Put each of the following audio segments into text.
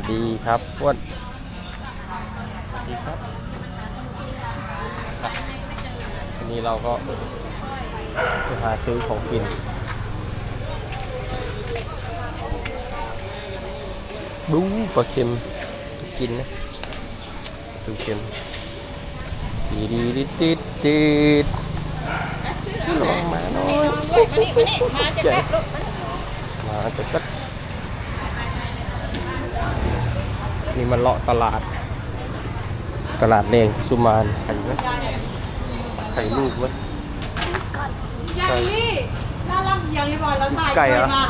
วัสดีครับอ้วนสวัสดีครับอะวันนี้เราก็ไปหาซื้อของกิน บูปลาเค็มกินนะปลาเค็มดีดีดิดดิดดิดลงมาหน่อยด้วยมานี่มานี่มาจะแป๊บลูกมานี่มาจะก็ นี่มันเลาะตลาด ตลาดแดงสุมานไข่ไหมไข่ลูกไหมอย่างนี้น่ารักอย่างนี้บ่อยเราถ่ายไก่เหรอมา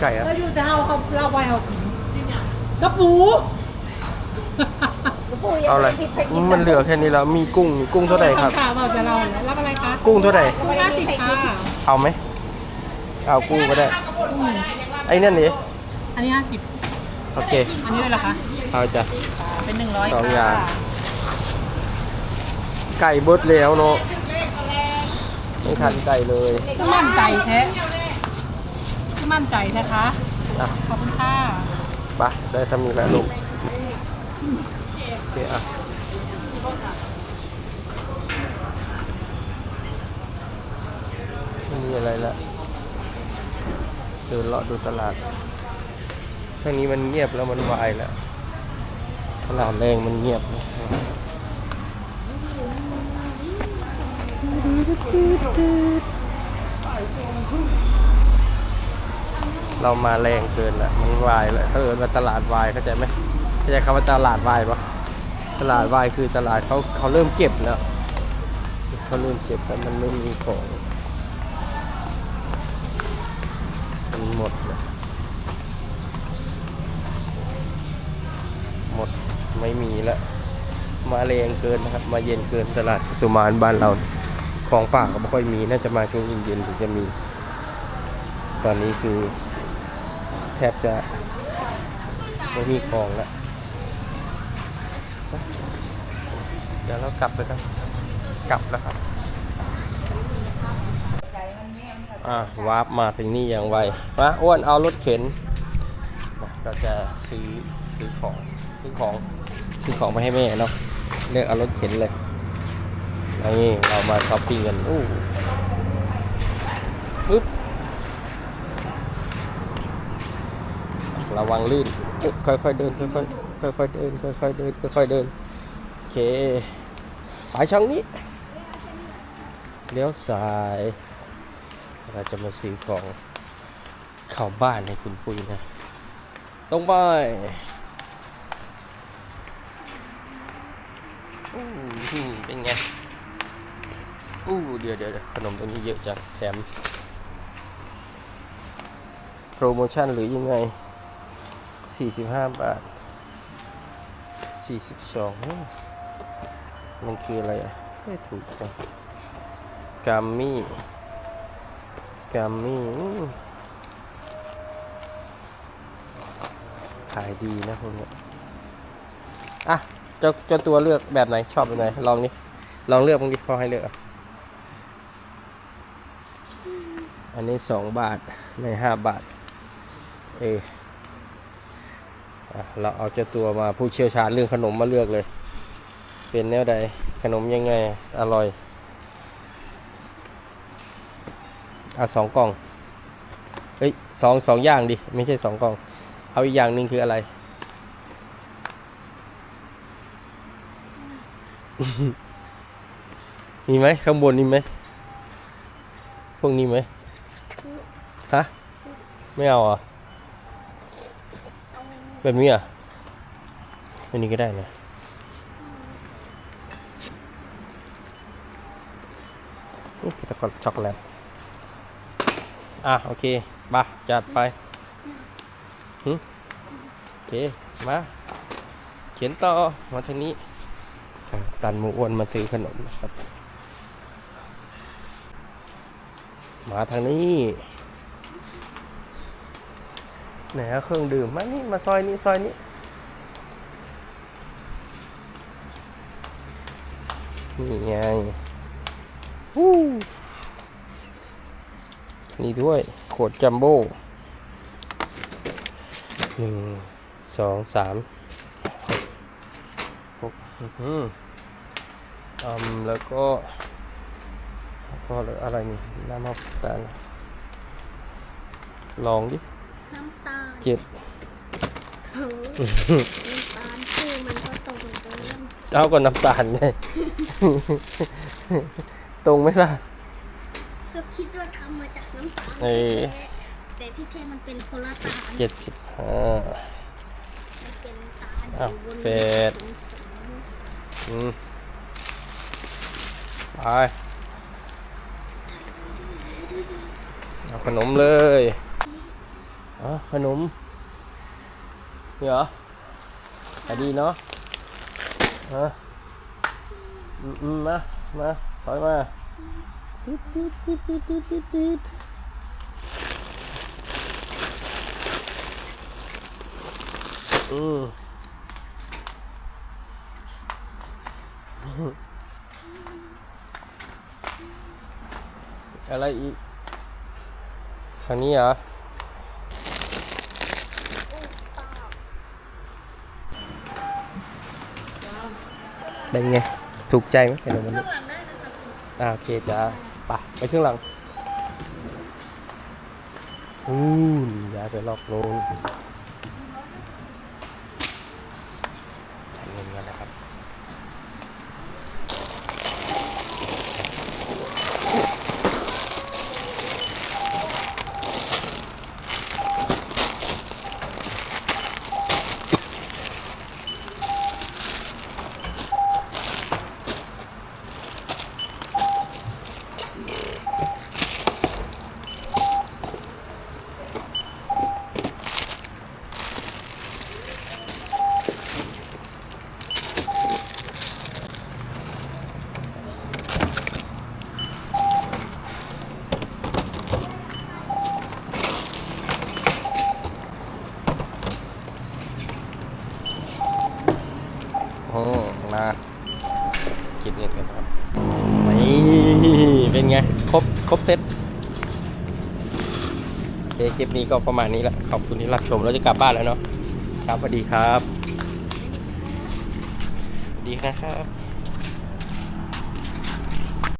ไก่อะเราอยู่แต่เฮาเขาเราไว้เฮากินกระปูเอาอะไรมันเหลือแค่นี้แล้ว มีกุ้งมีกุ้งเท่าไหร่ครับข่าวเราจะเราเนี่ยรับอะไรคะ กุ้งเท่าไหร่ห้าสิบค่ะเอาไหม เอากุ้งก็ได้ ไอ้นั่นนี่อันนี้ห้าสิบ โอเค อันนี้เลยเหรอคะเอาจ้ะ เป็นหนึ่งร้อยสองค่ะอย่าง ไก่บดแล้วเนาะไม่ทันไก่เลยก็มั่นใจแท้ก็มั่นใจนะคะ อะขอบคุณค่ะไปได้ทำนี้แล้วลูกโอเคอะไม่มีอะไรละเดินเลาะดูตลาด ทางนี้มันเงียบแล้วมันวายแล้วตลาดแรงมันเงียบเรามาแรงเกินละมันวายเลยเขาเอินว่าตลาดวายเข้าใจไหมเข้าใจคำว่าตลาดวายปะตลาดวายคือตลาดเขาเขาเริ่มเก็บแล้วเขาเริ่มเก็บแล้วมันไม่มีของมันหมดแล้วหมด ไม่มีแล้วมาแรงเกินนะครับ มาเย็นเกินตลาดสุมานบ้านเรา ของป่าก็ไม่ค่อยมีน่าจะมาช่วงเย็นๆถึงจะมี ตอนนี้คือ แทบจะไม่มีของแล้วเดี๋ยวเรากลับไปกันกลับแล้วครับอะวาร์ปมาถึงนี่อย่างไวมาอ้วนเอารถเข็นเราจะซื้อซื้อของซื้อของ ซื้อของไปให้แม่เนาะเลือกเอารถเข็นเลยนี่เรามาช้อปปิ้งกันอู้ปึ๊บระวังลื่นเอ๊ค่อยๆเดินค่อยๆค่อยๆเดินค่อยๆเดินค่อยๆเดินโอเคไปช่องนี้เลี้ยวซ้ายเราจะมาซื้อของเข้าบ้านให้คุณปุ้ยนะตรงไปอู้หู เป็นไง อู้เดี๋ยวเดี๋ยวขนมตรงนี้เยอะจังแถม โปรโมชั่นหรือยังไง 45 บาท 42 มันคืออะไรอะไม่ถูกจังกัมมี่กัมมี่ขายดีนะพวกเนี้ยอะ เจ้าเจ้าตัวเลือกแบบไหนชอบแบบไหนลองนี่ลองเลือกบางทีพอให้เลือก อันนี้2บาทใน5บาทเออเราเอาเจ้าตัวมาผู้เชี่ยวชาญเรื่องขนมมาเลือกเลย เป็นแนวใดขนมยังไงอร่อยเอาสองกล่องเฮ้ยสองสองอย่างดิ ไม่ใช่สองกล่อง เอาอีกอย่างหนึ่งคืออะไร มีไหมข้างบนนี่ไหมพวกนี้ไหมฮะไม่เอาอะแบบนี้อะแบบนี้ก็ได้นะนี่คือตะกอนช็อกโกแลตอะโอเคมาจัดไปโอเค มา เขียนต่อ มาทางนี้ ตันมูอ้วนมาซื้อขนมนะครับมาทางนี้ไหนอะเครื่องดื่มมานี่มาซอยนี้ซอยนี้ นี่ไงวู้นี่ด้วย ขวดจัมโบ้หนึ่งสองสามหกอื้อหื ออืมแล้วก็แล้วก็อะไรนี่น้ำมะพร้าวลองดิน้ำตาลเจ็ดโอ้น้ำตาลชื่อมันก็ตรงเกินเอาก่อนน้ำตาลไง ตรงไหมล่ะ ก็คิดว่าทำมาจากน้ำตาลเอ้ยแท้ๆแต่ที่แท้มันเป็นโคลาตาลเจ็ดสิบห้า มันเป็นตาลอ้าวอยู่บนแปด อืม ไปเอาขนมเลยเอ๋อขนมนี่เหรอขายดีเนาะฮะอืมมามาถอยมาติดติดติดติดติดติดติดอืม อะไรอีกทางนี้เหรอเป็นไง ถูกใจไหมขนมวันนี้อ่าโอเคจ้าไปไปเครื่องหลังอู้นย้ายไปรอบโน้นใช้เงินกันนะครับ โอ้มาคิดเงินกันครับนี่เป็น ไง ครบ ครบเซตโอเคคลิปนี้ก็ประมาณนี้แหละ ขอบคุณที่รับชม เราจะกลับบ้านแล้วเนาะ ครับสวัสดีครับสวัสดีนะครับ